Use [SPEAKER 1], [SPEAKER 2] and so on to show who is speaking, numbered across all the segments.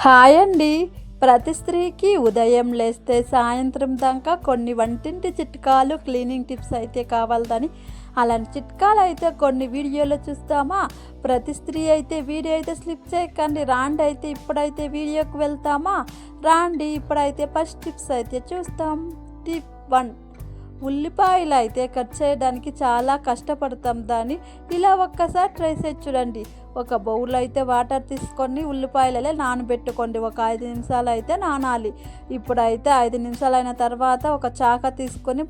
[SPEAKER 1] Hi అండి ప్రతి స్త్రీకి ఉదయం లేస్తే సాయంత్రం దాకా కొన్ని వంటింటి చిట్కాలు క్లీనింగ్ టిప్స్ అయితే కావాలని అలాంటి చిట్కాలు అయితే కొన్ని వీడియోలో చూస్తామా? ప్రతి స్త్రీ అయితే వీడియో అయితే స్లిప్ చేయకండి. రాండి అయితే ఇప్పుడైతే వీడియోకి వెళ్తామా? రాండి ఇప్పుడైతే ఫస్ట్ టిప్స్ అయితే చూస్తాం. Tip one. ఉల్లిపాయలు అయితే కట్ చేయడానికి చాలా కష్టపడతాం దాన్ని. ఇలా ఒక్కసారి ట్రై చేసి చూడండి. ఒక బౌల్ అయితే వాటర్ తీసుకొని ఉల్లిపాయలలో నానబెట్టుకోండి. ఒక ఐదు నిమిషాలు అయితే నానాలి. ఇప్పుడైతే ఐదు నిమిషాలు అయిన తర్వాత ఒక చాక తీసుకొని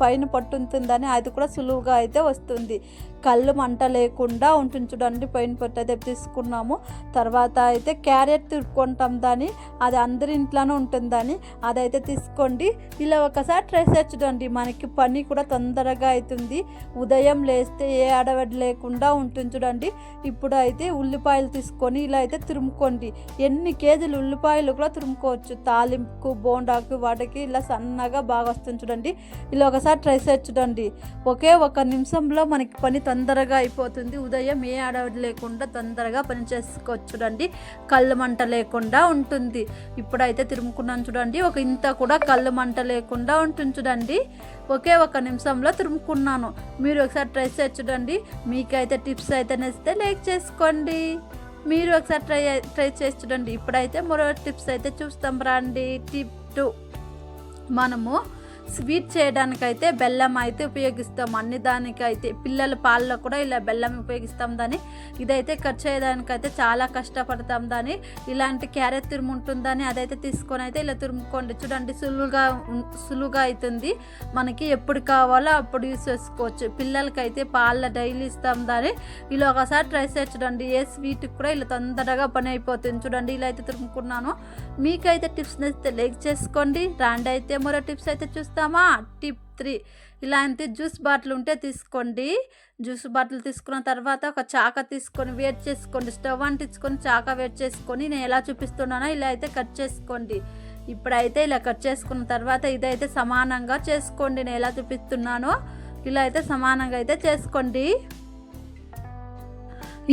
[SPEAKER 1] పైన పట్టుంటుందని అది కూడా సులువుగా అయితే వస్తుంది. కళ్ళు మంట లేకుండా ఉంటుంది చూడండి. పైన పట్టు అయితే తీసుకున్నాము. తర్వాత అయితే క్యారెట్ తిరుక్కుంటాం దాన్ని. అది అందరి ఇంట్లోనే ఉంటుందని. అదైతే తీసుకోండి. ఇలా ఒకసారి ట్రై చేసి చూడండి. మనకి పని కూడా తొందరగా అవుతుంది. ఉదయం లేస్తే ఏ అడవడి లేకుండా ఉంటుంది చూడండి. ఇప్పుడు అయితే ఉల్లిపాయలు తీసుకొని ఇలా అయితే తురుముకోండి. ఎన్ని కేజీలు ఉల్లిపాయలు కూడా తురుముకోవచ్చు. తాలింపుకు బోండాకు వాటికి ఇలా సన్నగా బాగా వస్తుంది చూడండి. ఇలా ఒకసారి ట్రై చేసి చూడండి. ఒకే ఒక నిమిషంలో మనకి పని తొందరగా అయిపోతుంది. ఉదయం ఏ అడవడి లేకుండా తొందరగా పని చేసుకోవచ్చు చూడండి. కళ్ళు మంట లేకుండా ఉంటుంది. ఇప్పుడైతే తిరుముకున్నాను చూడండి. ఒక ఇంత కూడా కళ్ళు మంట లేకుండా ఉంటుంది చూడండి. ఒకే ఒక నిమిషంలో తురుముకున్నాను. మీరు ఒకసారి ట్రై చేసి చూడండి. మీకైతే టిప్స్ అయితే నచ్చితే లైక్ చేసుకోండి. మీరు ఒకసారి ట్రై ట్రై చేసి చూడండి. ఇప్పుడైతే మరో టిప్స్ అయితే చూస్తాం. రండి. టిప్ టూ మనము స్వీట్ చేయడానికైతే బెల్లం అయితే ఉపయోగిస్తాం. అన్ని దానికైతే పిల్లల పాలలో కూడా ఇలా బెల్లం ఉపయోగిస్తాం దాన్ని. ఇదైతే కట్ చేయడానికైతే చాలా కష్టపడతాం దాన్ని. ఇలాంటి క్యారెట్ తురుము ఉంటుందని అదైతే తీసుకొని అయితే ఇలా తురుముకోండి. చూడండి సులువుగా సులువుగా అవుతుంది మనకి ఎప్పుడు కావాలో అప్పుడు యూస్ చేసుకోవచ్చు. పిల్లలకైతే పాల డైలీ ఇస్తాం దాన్ని. ఇలా ఒకసారి ట్రై చేసి చూడండి. ఏ స్వీట్ కూడా ఇలా తొందరగా పని అయిపోతుంది. చూడండి ఇలా అయితే తురుముకున్నాను. మీకైతే టిప్స్ నచ్చితే లైక్ చేసుకోండి. రాండి అయితే మరో టిప్స్ అయితే చేస్తామా? Tip three. ఇలాంటి జ్యూస్ బాటిల్ ఉంటే తీసుకోండి. జ్యూస్ బాటిల్ తీసుకున్న తర్వాత ఒక చాక తీసుకొని వేట్ చేసుకోండి. స్టవ్ అంటించుకొని చాక వేట్ చేసుకొని నేను ఎలా చూపిస్తున్నానో ఇలా అయితే కట్ చేసుకోండి. ఇప్పుడైతే ఇలా కట్ చేసుకున్న తర్వాత ఇదైతే సమానంగా చేసుకోండి. నేను ఎలా చూపిస్తున్నానో ఇలా అయితే సమానంగా అయితే చేసుకోండి.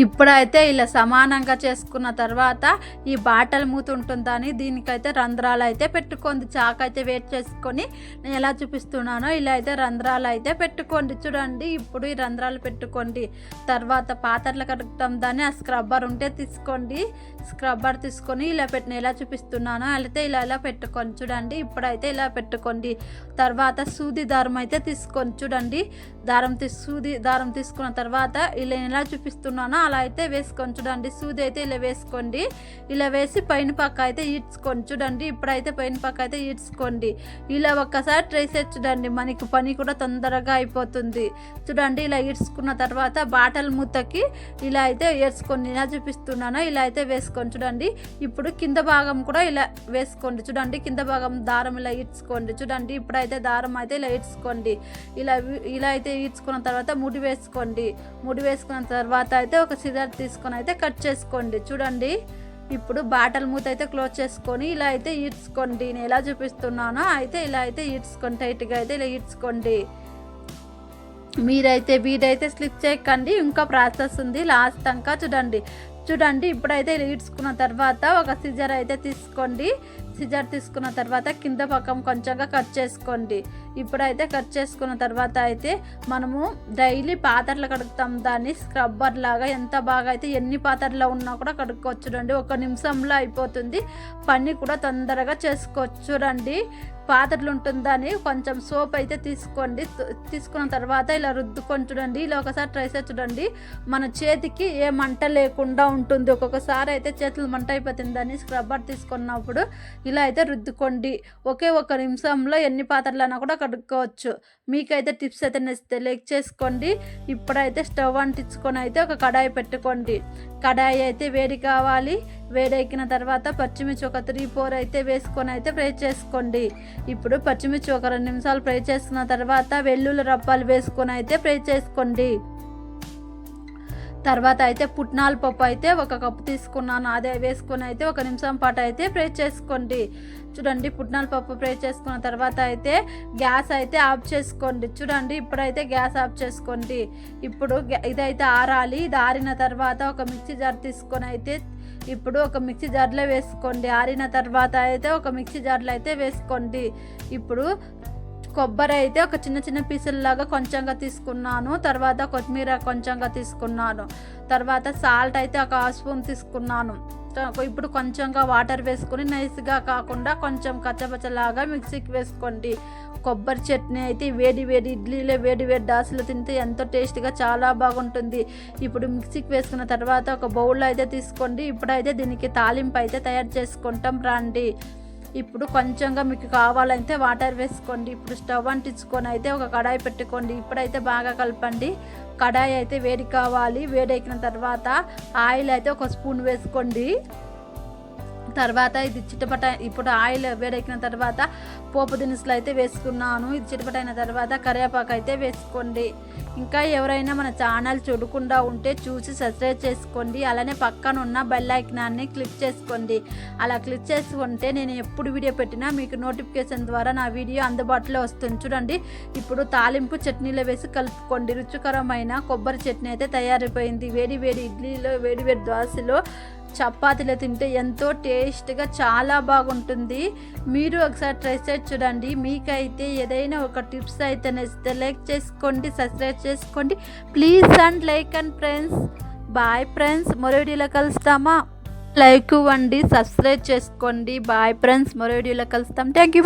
[SPEAKER 1] ఇప్పుడైతే ఇలా సమానంగా చేసుకున్న తర్వాత ఈ బాటల్ మూతుంటుందని దీనికైతే రంధ్రాలు అయితే పెట్టుకోండి. చాక్ అయితే వేట్ చేసుకొని నేను ఎలా చూపిస్తున్నానో ఇలా అయితే రంధ్రాలు అయితే పెట్టుకోండి. చూడండి ఇప్పుడు ఈ రంధ్రాలు పెట్టుకోండి. తర్వాత పాత్రలు కడుగుతాం దాన్ని ఆ స్క్రబ్బర్ ఉంటే తీసుకోండి. స్క్రబ్బర్ తీసుకొని ఇలా పెట్టి నేను ఎలా చూపిస్తున్నానో అయితే ఇలా ఇలా పెట్టుకోండి. చూడండి ఇప్పుడైతే ఇలా పెట్టుకోండి. తర్వాత సూది దారం అయితే తీసుకోండి. చూడండి దారం తీ సూది దారం తీసుకున్న తర్వాత ఇలా నేను ఎలా చూపిస్తున్నానో అలా అయితే వేసుకొని చూడండి సూది అయితే ఇలా వేసుకోండి. ఇలా వేసి పైన పక్క అయితే ఈడ్చుకోండి. చూడండి ఇప్పుడైతే పైన పక్క అయితే ఈడ్చుకోండి. ఇలా ఒక్కసారి ట్రై చేసి చూడండి. మనకి పని కూడా తొందరగా అయిపోతుంది. చూడండి ఇలా ఈడ్చుకున్న తర్వాత బాటల్ మూతకి ఇలా అయితే వేసుకోండి ఇలా చూపిస్తున్నాను. ఇలా అయితే వేసుకొని చూడండి ఇప్పుడు కింద భాగం కూడా ఇలా వేసుకోండి. చూడండి కింద భాగం దారం ఇలా ఈడ్చుకోండి. చూడండి ఇప్పుడైతే దారం అయితే ఇలా ఈడ్చుకోండి. ఇలా ఇలా అయితే ఈడ్చుకున్న తర్వాత ముడి వేసుకోండి. ముడి వేసుకున్న తర్వాత అయితే ఒక ఒక సిజర్ తీసుకొని అయితే కట్ చేసుకోండి. చూడండి. ఇప్పుడు బాటల్ మూత అయితే క్లోజ్ చేసుకొని ఇలా అయితే ఈడ్చుకోండి. నేను ఎలా చూపిస్తున్నానో అయితే ఇలా అయితే ఈడ్చుకోండి టైట్గా అయితే ఇలా ఈడ్చుకోండి. మీరైతే వీడైతే స్లిప్ చేయకండి. ఇంకా ప్రాసెస్ ఉంది. లాస్ట్ దాకా చూడండి. చూడండి ఇప్పుడైతే ఇలా ఈడ్చుకున్న తర్వాత ఒక సిజర్ అయితే తీసుకోండి. సిజర్ తీసుకున్న తర్వాత కింద పక్కం కొంచెంగా కట్ చేసుకోండి. ఇప్పుడైతే కట్ చేసుకున్న తర్వాత అయితే మనము డైలీ పాత్రలు కడుగుతాం. దాన్ని స్క్రబ్బర్ లాగా ఎంత బాగా అయితే ఎన్ని పాత్రలో ఉన్నా కూడా కడుక్కోవచ్చు చూడండి ఒక నిమిషంలో అయిపోతుంది. పని కూడా తొందరగా చేసుకోవచ్చు చూడండి పాత్రలు ఉంటుందని కొంచెం సోప్ అయితే తీసుకోండి. తీసుకున్న తర్వాత ఇలా రుద్దుకొని చూడండి. ఇలా ఒకసారి ట్రై చేసి చూడండి. మన చేతికి ఏ మంట లేకుండా ఉంటుంది. ఒక్కొక్కసారి అయితే చేతులు మంట అయిపోతుందని స్క్రబ్బర్ తీసుకున్నప్పుడు ఇలా అయితే రుద్దుకోండి. ఒకే ఒక నిమిషంలో ఎన్ని పాత్రలైనా కూడా కడుక్కోవచ్చు. మీకైతే టిప్స్ అయితే నచ్చితే లైక్ చేసుకోండి. ఇప్పుడైతే స్టవ్ అంటించుకొని అయితే ఒక కడాయి పెట్టుకోండి. కడాయి అయితే వేడి కావాలి. వేడెక్కిన తర్వాత పచ్చిమిర్చి ఒక త్రీ ఫోర్ అయితే వేసుకొని అయితే ఫ్రై చేసుకోండి. ఇప్పుడు పచ్చిమిర్చి ఒక రెండు నిమిషాలు ఫ్రై చేసుకున్న తర్వాత వెల్లుల్లి రప్పాలు వేసుకొని అయితే ఫ్రై చేసుకోండి. తర్వాత అయితే పుట్నాల పప్పు అయితే ఒక కప్పు తీసుకున్నాను. అదే వేసుకొని అయితే ఒక నిమిషం పాటు అయితే ఫ్రై చేసుకోండి. చూడండి పుట్నాల పప్పు ఫ్రై చేసుకున్న తర్వాత అయితే గ్యాస్ అయితే ఆఫ్ చేసుకోండి. చూడండి ఇప్పుడైతే గ్యాస్ ఆఫ్ చేసుకోండి. ఇప్పుడు గ్యా- ఇదైతే ఆరాలి. ఇది ఆరిన తర్వాత ఒక మిక్సీ జార్ తీసుకొని అయితే ఇప్పుడు ఒక మిక్సీ జార్లో వేసుకోండి. ఆరిన తర్వాత అయితే ఒక మిక్సీ జార్లో అయితే వేసుకోండి. ఇప్పుడు కొబ్బరి అయితే ఒక చిన్న చిన్న పీసుల్లాగా కొంచెంగా తీసుకున్నాను. తర్వాత కొత్తిమీర కొంచెంగా తీసుకున్నాను. తర్వాత సాల్ట్ అయితే ఒక స్పూన్ తీసుకున్నాను. ఇప్పుడు కొంచెంగా వాటర్ వేసుకొని నైస్గా కాకుండా కొంచెం కచ్చపచ్చలాగా మిక్సీకి వేసుకోండి. కొబ్బరి చట్నీ అయితే వేడి వేడి ఇడ్లీలో వేడి వేడి దాసులు తింటే ఎంతో టేస్ట్గా చాలా బాగుంటుంది. ఇప్పుడు మిక్సీకి వేసుకున్న తర్వాత ఒక బౌల్లో అయితే తీసుకోండి. ఇప్పుడైతే దీనికి తాలింపు అయితే తయారు చేసుకుంటాం. రండి. ఇప్పుడు కొంచెంగా మీకు కావాలంటే వాటర్ వేసుకోండి. ఇప్పుడు స్టవ్ అంటించుకొని అయితే ఒక కడాయి పెట్టుకోండి. ఇప్పుడైతే బాగా కలపండి. కడాయి అయితే వేడి కావాలి. వేడెక్కిన తర్వాత ఆయిల్ అయితే ఒక స్పూన్ వేసుకోండి. తర్వాత ఇది చిటపట ఇప్పుడు ఆయిల్ వేడెక్కిన తర్వాత పోపు దినుసులు అయితే వేసుకున్నాను. ఇది చిటపట అయిన తర్వాత కరివేపాకు అయితే వేసుకోండి. ఇంకా ఎవరైనా మన ఛానల్ చూడకుండా ఉంటే చూసి సబ్స్క్రైబ్ చేసుకోండి. అలానే పక్కన ఉన్న బెల్ ఐకనాన్ని క్లిక్ చేసుకోండి. అలా క్లిక్ చేసుకుంటే నేను ఎప్పుడు వీడియో పెట్టినా మీకు నోటిఫికేషన్ ద్వారా నా వీడియో అందుబాటులో వస్తుంది. చూడండి ఇప్పుడు తాలింపు చట్నీలో వేసి కలుపుకోండి. రుచికరమైన కొబ్బరి చట్నీ అయితే తయారైపోయింది. వేడి వేడి ఇడ్లీలో వేడి వేడి దోశలో చపాతీలో తింటే ఎంతో టేస్ట్గా చాలా బాగుంటుంది. మీరు ఒకసారి ట్రై చేసి చూడండి. మీకైతే ఏదైనా ఒక టిప్స్ అయితే నచ్చితే లైక్ చేసుకోండి సబ్స్క్రైబ్ చేసుకోండి. Please and like and friends. Bye friends. మరో వీడియోలో కలుస్తామా? లైక్ ఇవ్వండి సబ్స్క్రైబ్ చేసుకోండి. Bye friends. మరో వీడియోలో కలుస్తాం. Thank you